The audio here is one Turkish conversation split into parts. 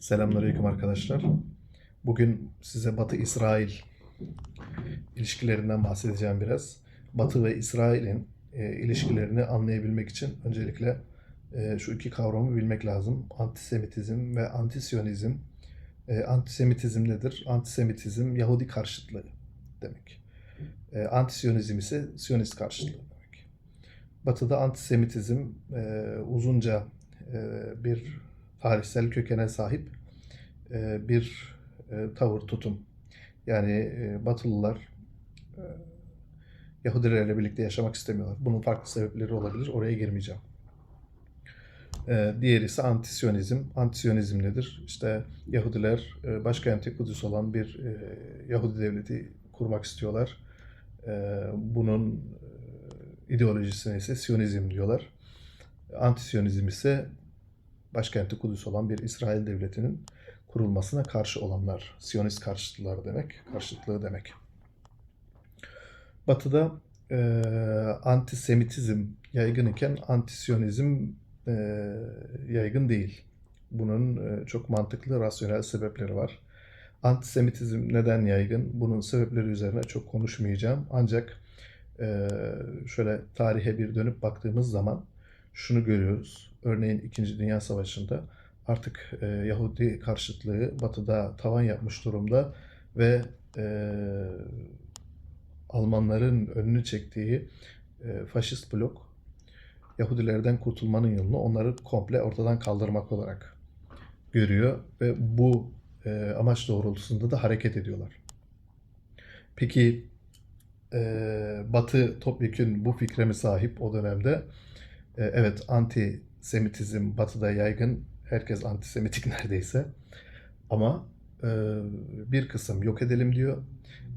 Selamünaleyküm arkadaşlar. Bugün size Batı İsrail ilişkilerinden bahsedeceğim biraz. Batı ve İsrail'in e, ilişkilerini anlayabilmek için öncelikle e, şu iki kavramı bilmek lazım. Antisemitizm ve antisiyonizm. E, antisemitizm nedir? Antisemitizm Yahudi karşıtlığı demek. E, antisiyonizm ise Siyonist karşıtlığı demek. Batı'da antisemitizm e, uzunca e, bir tarihsel kökene sahip e, bir e, tavır, tutum. Yani e, Batılılar Yahudilerle birlikte yaşamak istemiyorlar. Bunun farklı sebepleri olabilir. Oraya girmeyeceğim. Diğeri ise antisyonizm. Antisyonizm nedir? İşte Yahudiler başkenti Kudüs olan bir Yahudi devleti kurmak istiyorlar. Bunun ideolojisine ise Siyonizm diyorlar. Antisyonizm ise başkenti Kudüs olan bir İsrail devletinin kurulmasına karşı olanlar. Siyonist karşıtlılar demek, karşıtlığı demek. Batı'da e, antisemitizm yaygın iken antisiyonizm e, yaygın değil. Bunun e, çok mantıklı, rasyonel sebepleri var. Antisemitizm neden yaygın? Bunun sebepleri üzerine çok konuşmayacağım. Ancak e, şöyle tarihe bir dönüp baktığımız zaman şunu görüyoruz. Örneğin İkinci Dünya Savaşı'nda artık e, Yahudi karşıtlığı Batı'da tavan yapmış durumda ve e, Almanların önünü çektiği e, faşist blok Yahudilerden kurtulmanın yolunu onları komple ortadan kaldırmak olarak görüyor ve bu e, amaç doğrultusunda da hareket ediyorlar. Peki e, Batı topyekün bu fikre mi sahip o dönemde? E, evet anti-Semitizm Batı'da yaygın. Herkes antisemitik neredeyse. Ama e, bir kısım yok edelim diyor.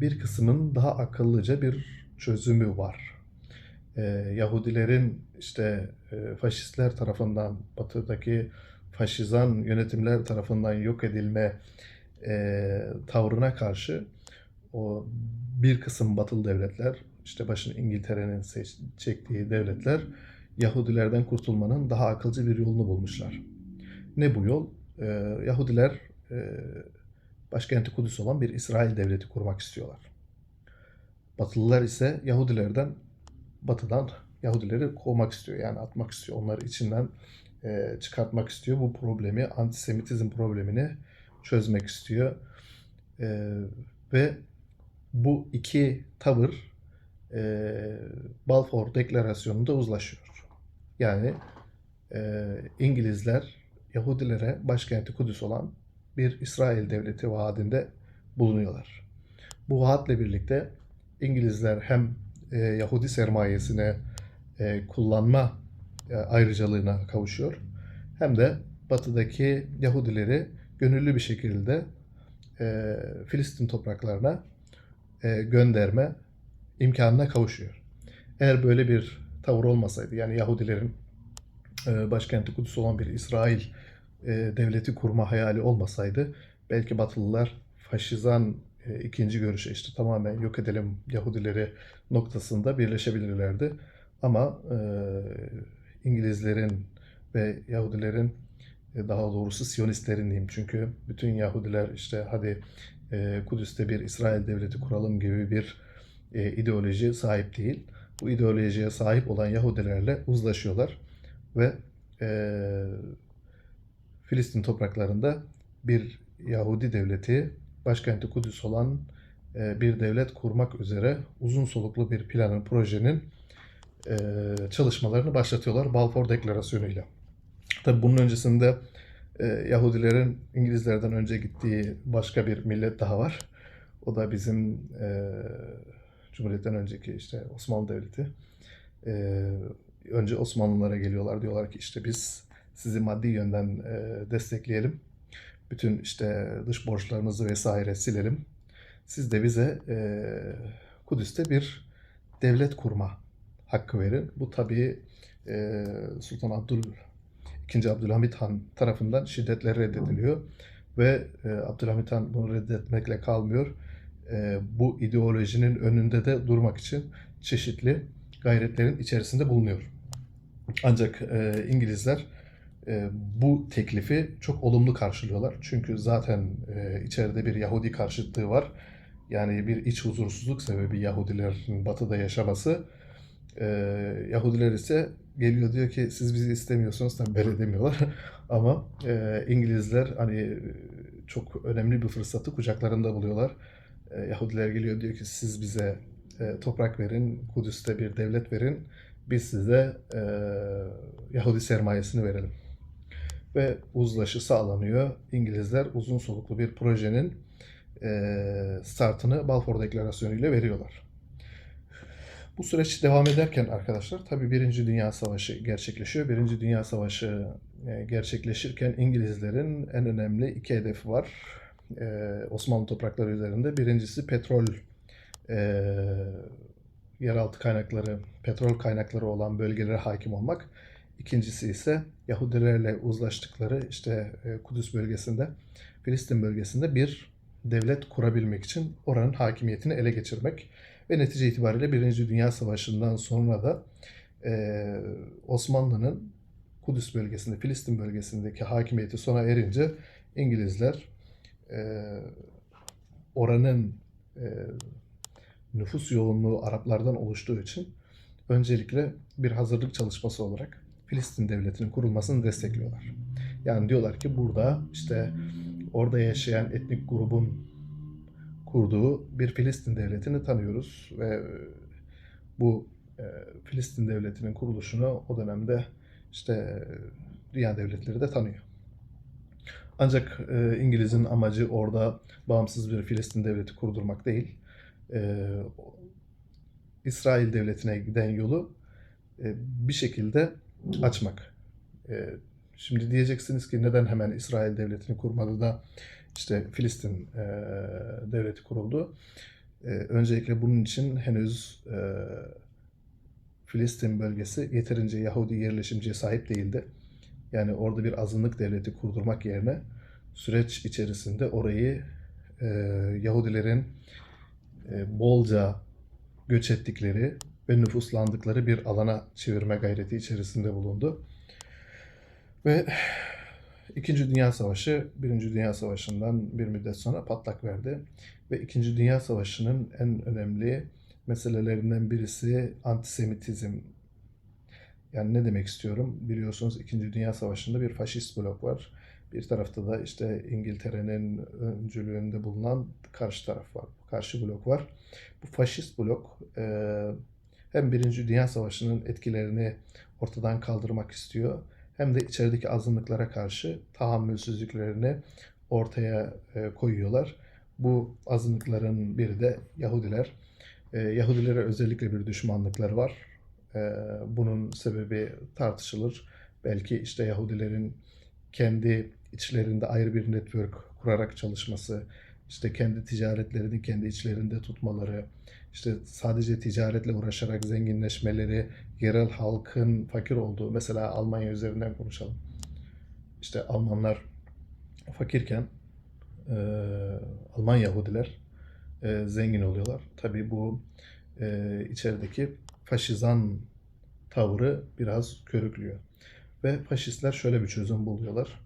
Bir kısmın daha akıllıca bir çözümü var. E, Yahudilerin işte e, faşistler tarafından, batıdaki faşizan yönetimler tarafından yok edilme e, tavrına karşı o bir kısım batılı devletler, işte başını İngiltere'nin çektiği devletler Yahudilerden kurtulmanın daha akılcı bir yolunu bulmuşlar. Ne bu yol? Ee, Yahudiler e, başkenti Kudüs olan bir İsrail devleti kurmak istiyorlar. Batılılar ise Yahudilerden, batıdan Yahudileri kovmak istiyor. Yani atmak istiyor. Onları içinden e, çıkartmak istiyor. Bu problemi, antisemitizm problemini çözmek istiyor. E, ve bu iki tavır e, Balfour Deklarasyonu'nda uzlaşıyor. Yani e, İngilizler Yahudilere başkenti Kudüs olan bir İsrail devleti vaadinde bulunuyorlar. Bu vaatle birlikte İngilizler hem e, Yahudi sermayesine e, kullanma e, ayrıcalığına kavuşuyor hem de batıdaki Yahudileri gönüllü bir şekilde e, Filistin topraklarına e, gönderme imkanına kavuşuyor. Eğer böyle bir tavır olmasaydı yani Yahudilerin e, başkenti Kudüs olan bir İsrail e, devleti kurma hayali olmasaydı belki Batılılar faşizan e, ikinci görüşe işte tamamen yok edelim Yahudileri noktasında birleşebilirlerdi. Ama İngilizlerin ve Yahudilerin daha doğrusu Siyonistlerin diyeyim. Çünkü bütün Yahudiler işte hadi Kudüs'te bir İsrail devleti kuralım gibi bir ideoloji sahip değil. Bu ideolojiye sahip olan Yahudilerle uzlaşıyorlar ve e, Filistin topraklarında bir Yahudi devleti başkenti Kudüs olan e, bir devlet kurmak üzere uzun soluklu bir planın, projenin e, çalışmalarını başlatıyorlar Balfour Deklarasyonu ile. Tabi bunun öncesinde e, Yahudilerin İngilizlerden önce gittiği başka bir millet daha var. O da bizim e, Cumhuriyet'ten önceki işte Osmanlı Devleti. E, önce Osmanlılara geliyorlar. Diyorlar ki işte biz sizi maddi yönden e, destekleyelim. Bütün işte dış borçlarınızı vesaire silelim. Siz de bize e, Kudüs'te bir devlet kurma hakkı verin. Bu tabii e, Sultan Abdül II. Abdülhamit Han tarafından şiddetle reddediliyor. Ve e, Abdülhamit Han bunu reddetmekle kalmıyor. E, bu ideolojinin önünde de durmak için çeşitli gayretlerin içerisinde bulunuyor. Ancak e, İngilizler e, bu teklifi çok olumlu karşılıyorlar. Çünkü zaten içeride bir Yahudi karşıtlığı var. Yani bir iç huzursuzluk sebebi Yahudilerin batıda yaşaması. Yahudiler ise geliyor diyor ki siz bizi istemiyorsunuz. Tabii böyle demiyorlar. Ama e, İngilizler hani çok önemli bir fırsatı kucaklarında buluyorlar. E, Yahudiler geliyor diyor ki siz bize e, toprak verin, Kudüs'te bir devlet verin. Biz size e, Yahudi sermayesini verelim. Ve uzlaşı sağlanıyor. İngilizler uzun soluklu bir projenin startını Balfour Deklarasyonu ile veriyorlar. Bu süreç devam ederken arkadaşlar tabii Birinci Dünya Savaşı gerçekleşiyor. Birinci Dünya Savaşı gerçekleşirken İngilizlerin en önemli iki hedefi var. E, Osmanlı toprakları üzerinde. Birincisi petrol e, yeraltı kaynakları, petrol kaynakları olan bölgelere hakim olmak. İkincisi ise Yahudilerle uzlaştıkları işte e, Kudüs bölgesinde, Filistin bölgesinde bir devlet kurabilmek için oranın hakimiyetini ele geçirmek. Ve netice itibariyle Birinci Dünya Savaşı'ndan sonra da e, Osmanlı'nın Kudüs bölgesinde, Filistin bölgesindeki hakimiyeti sona erince İngilizler oranın e, nüfus yoğunluğu Araplardan oluştuğu için öncelikle bir hazırlık çalışması olarak Filistin devletinin kurulmasını destekliyorlar. Yani diyorlar ki burada işte orada yaşayan etnik grubun kurduğu bir Filistin devletini tanıyoruz ve bu e, Filistin devletinin kuruluşunu o dönemde işte e, dünya devletleri de tanıyor. Ancak e, İngiliz'in amacı orada bağımsız bir Filistin devleti kurdurmak değil. E, İsrail devletine giden yolu e, bir şekilde açmak. E, şimdi diyeceksiniz ki neden hemen İsrail devletini kurmadı da işte Filistin e, devleti kuruldu. E, öncelikle bunun için henüz e, Filistin bölgesi yeterince Yahudi yerleşimciye sahip değildi. Yani orada bir azınlık devleti kurdurmak yerine süreç içerisinde orayı e, Yahudilerin e, bolca göç ettikleri ve nüfuslandıkları bir alana çevirme gayreti içerisinde bulundu. Ve İkinci Dünya Savaşı, Birinci Dünya Savaşı'ndan bir müddet sonra patlak verdi. Ve İkinci Dünya Savaşı'nın en önemli meselelerinden birisi antisemitizm. Yani ne demek istiyorum? Biliyorsunuz İkinci Dünya Savaşı'nda bir faşist blok var. Bir tarafta da işte İngiltere'nin öncülüğünde bulunan karşı taraf var, karşı blok var. Bu faşist blok e, hem Birinci Dünya Savaşı'nın etkilerini ortadan kaldırmak istiyor hem de içerideki azınlıklara karşı tahammülsüzlüklerini ortaya e, koyuyorlar. Bu azınlıkların biri de Yahudiler. E, Yahudilere özellikle bir düşmanlıkları var. E, bunun sebebi tartışılır. Belki işte Yahudilerin kendi içlerinde ayrı bir network kurarak çalışması, işte kendi ticaretlerini kendi içlerinde tutmaları, işte sadece ticaretle uğraşarak zenginleşmeleri, yerel halkın fakir olduğu, mesela Almanya üzerinden konuşalım. İşte Almanlar fakirken e, Alman Yahudiler e, zengin oluyorlar. Tabii bu e, içerideki faşizan tavrı biraz körüklüyor. Ve faşistler şöyle bir çözüm buluyorlar.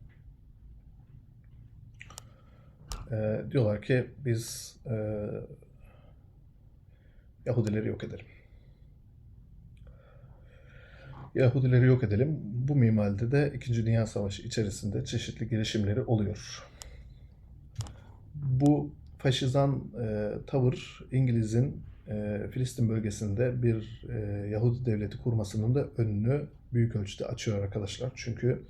E, diyorlar ki biz e, Yahudileri yok edelim. Yahudileri yok edelim. Bu mimalde de İkinci Dünya Savaşı içerisinde çeşitli girişimleri oluyor. Bu faşizan e, tavır İngiliz'in e, Filistin bölgesinde bir e, Yahudi devleti kurmasının da önünü büyük ölçüde açıyor arkadaşlar. Çünkü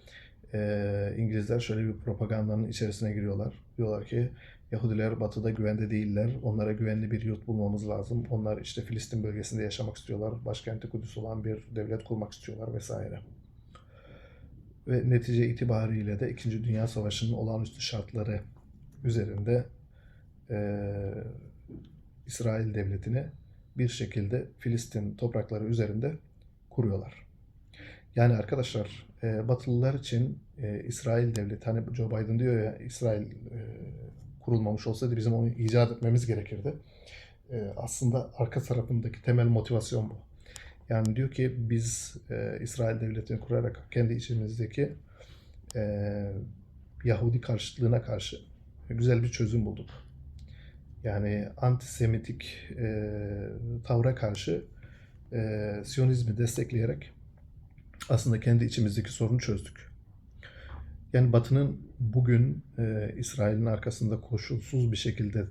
e, İngilizler şöyle bir propagandanın içerisine giriyorlar. Diyorlar ki Yahudiler batıda güvende değiller. Onlara güvenli bir yurt bulmamız lazım. Onlar işte Filistin bölgesinde yaşamak istiyorlar. Başkenti Kudüs olan bir devlet kurmak istiyorlar vesaire. Ve netice itibariyle de İkinci Dünya Savaşı'nın olağanüstü şartları üzerinde e, İsrail devletini bir şekilde Filistin toprakları üzerinde kuruyorlar. Yani arkadaşlar e, Batılılar için e, İsrail devleti hani Joe Biden diyor ya İsrail e, kurulmamış olsaydı bizim onu icat etmemiz gerekirdi. E, aslında arka tarafındaki temel motivasyon bu. Yani diyor ki biz e, İsrail devletini kurarak kendi içimizdeki e, Yahudi karşıtlığına karşı güzel bir çözüm bulduk. Yani antisemitik e, tavra karşı e, Siyonizmi destekleyerek aslında kendi içimizdeki sorunu çözdük. Yani Batı'nın bugün e, İsrail'in arkasında koşulsuz bir şekilde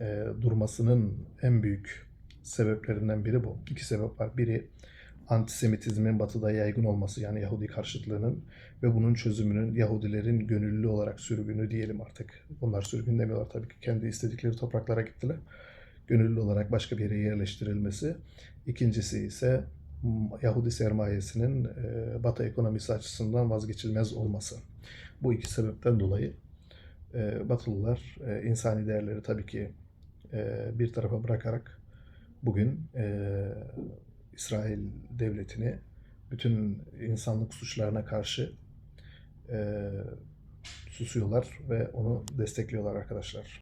e, durmasının en büyük sebeplerinden biri bu. İki sebep var. Biri antisemitizmin Batı'da yaygın olması yani Yahudi karşıtlığının ve bunun çözümünün Yahudilerin gönüllü olarak sürgünü diyelim artık. Onlar sürgün demiyorlar tabii ki kendi istedikleri topraklara gittiler. Gönüllü olarak başka bir yere yerleştirilmesi. İkincisi ise Yahudi sermayesinin e, Batı ekonomisi açısından vazgeçilmez olması. Bu iki sebepten dolayı e, Batılılar e, insani değerleri tabii ki bir tarafa bırakarak bugün İsrail devletini bütün insanlık suçlarına karşı e, susuyorlar ve onu destekliyorlar arkadaşlar.